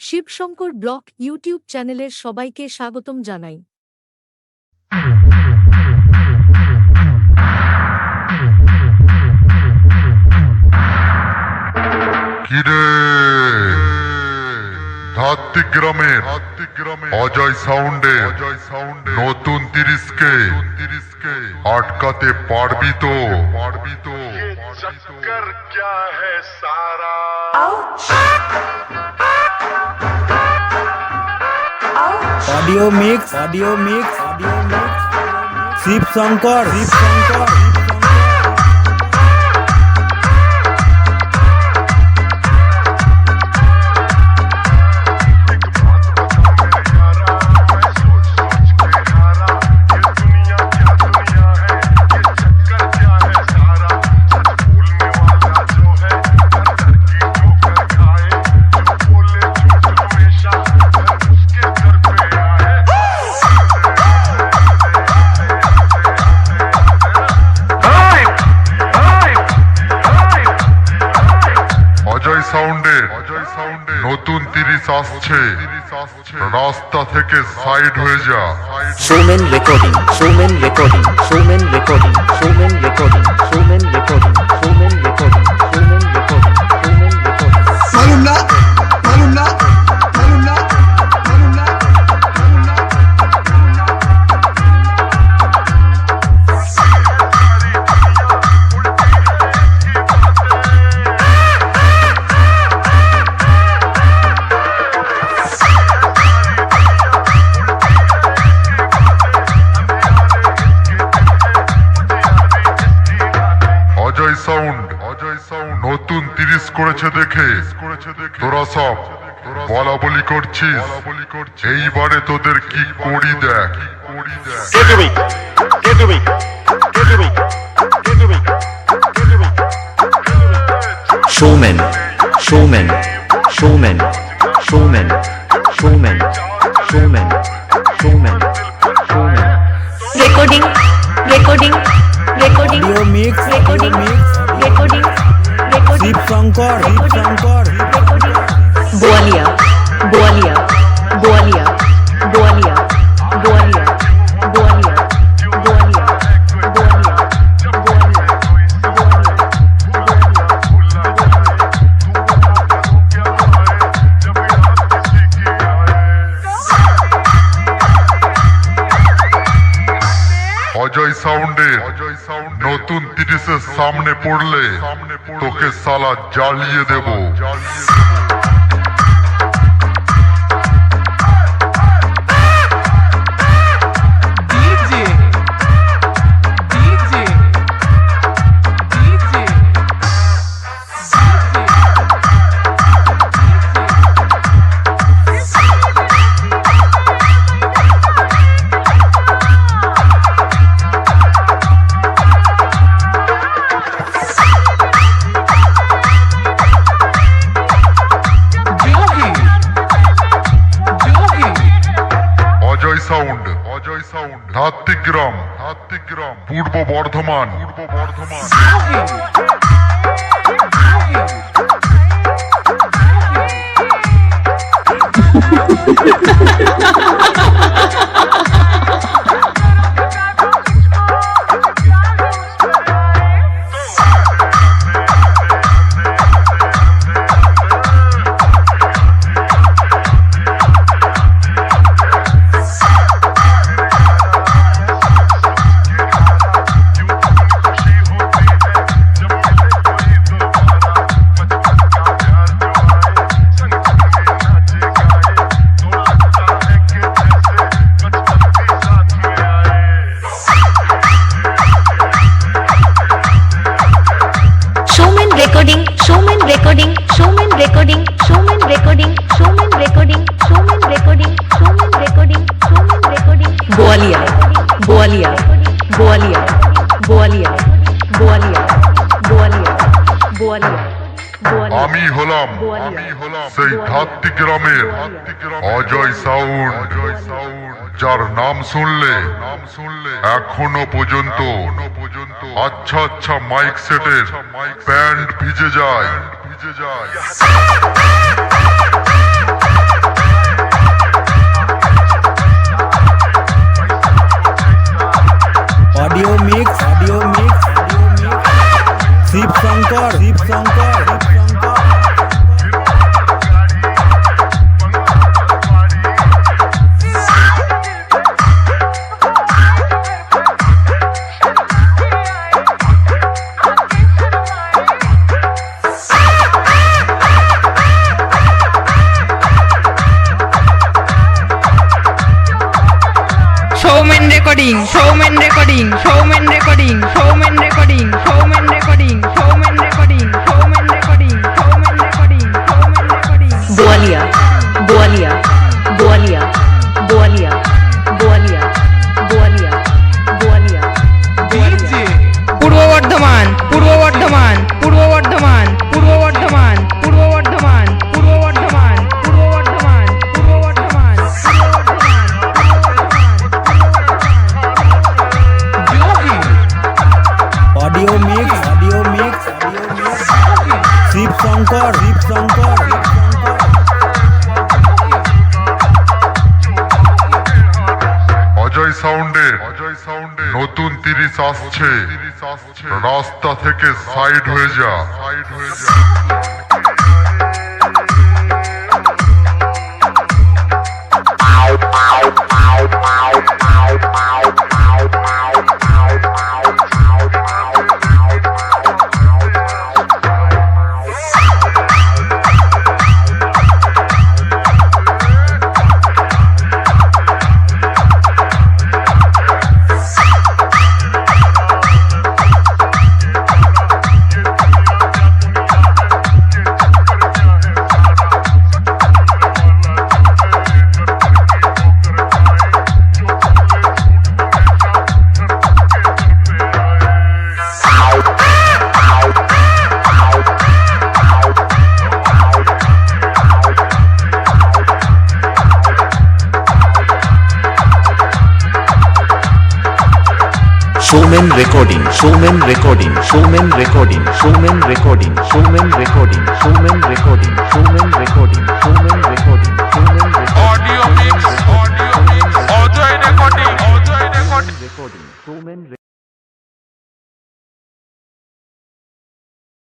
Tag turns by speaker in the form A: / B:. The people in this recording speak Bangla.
A: শিবশঙ্কর ব্লক ইউটিউব চ্যানেলের সবাইকে স্বাগতম জানাই।
B: কিরে? ধাত্তিক গ্রামের অজয় সাউন্ডে নতুন তিরিশকে আটকাতে পারবি তো? পারবি তো
C: ये audio mix audio mix audio mix Shiv Shankar Shiv Shankar
B: Ajay সাউন্ডে নতুন তিরিশ আসছে। রাস্তা থেকে সাইড হয়ে যা।
D: Somen recording Somen recording Somen recording Somen recording Somen recording
B: Somen Ajay sound নতুন তিরিশ করেছে দেখে করেছে দেখে তোরা সব বলা বলি করছিস এইবারে তোদের কি করি দেখ করি.
D: Showman, showman, showman, showman, showman, showman, showman, showman.
E: recording recording recording
F: audio mix
E: recording
B: নতুন তিরিশের সামনে পড়লে তোকে সালা জ্বালিয়ে দেব।
G: DJ
B: হাতিগ্রাম হাতিগ্রাম পূর্ব বর্ধমান পূর্ব Bardhaman
G: Ha ha
E: ha ha ha! showman recording showman recording showman recording showman recording showman recording showman recording showman recording बोलिया बोलिया बोलिया बोलिया
B: আমি হলাম আমি হলাম সেই ধাত্তিগ্রামের অজয় সাউন্ড। যার নাম শুনলে নাম শুনলে এখনও পর্যন্ত পর্যন্ত আচ্ছা আচ্ছা মাইক সেটের প্যান্ট ভিজে যায়। ভিজে যায়।
H: Recording showman recording showman recording
F: showman recording showman recording showman তিরিশ আসছে। রাস্তা থেকে সাইড হয়ে যা। সাইড হয়ে যা।
D: Showman recording, showman recording, showman recording, showman recording, showman recording, showman recording, showman recording.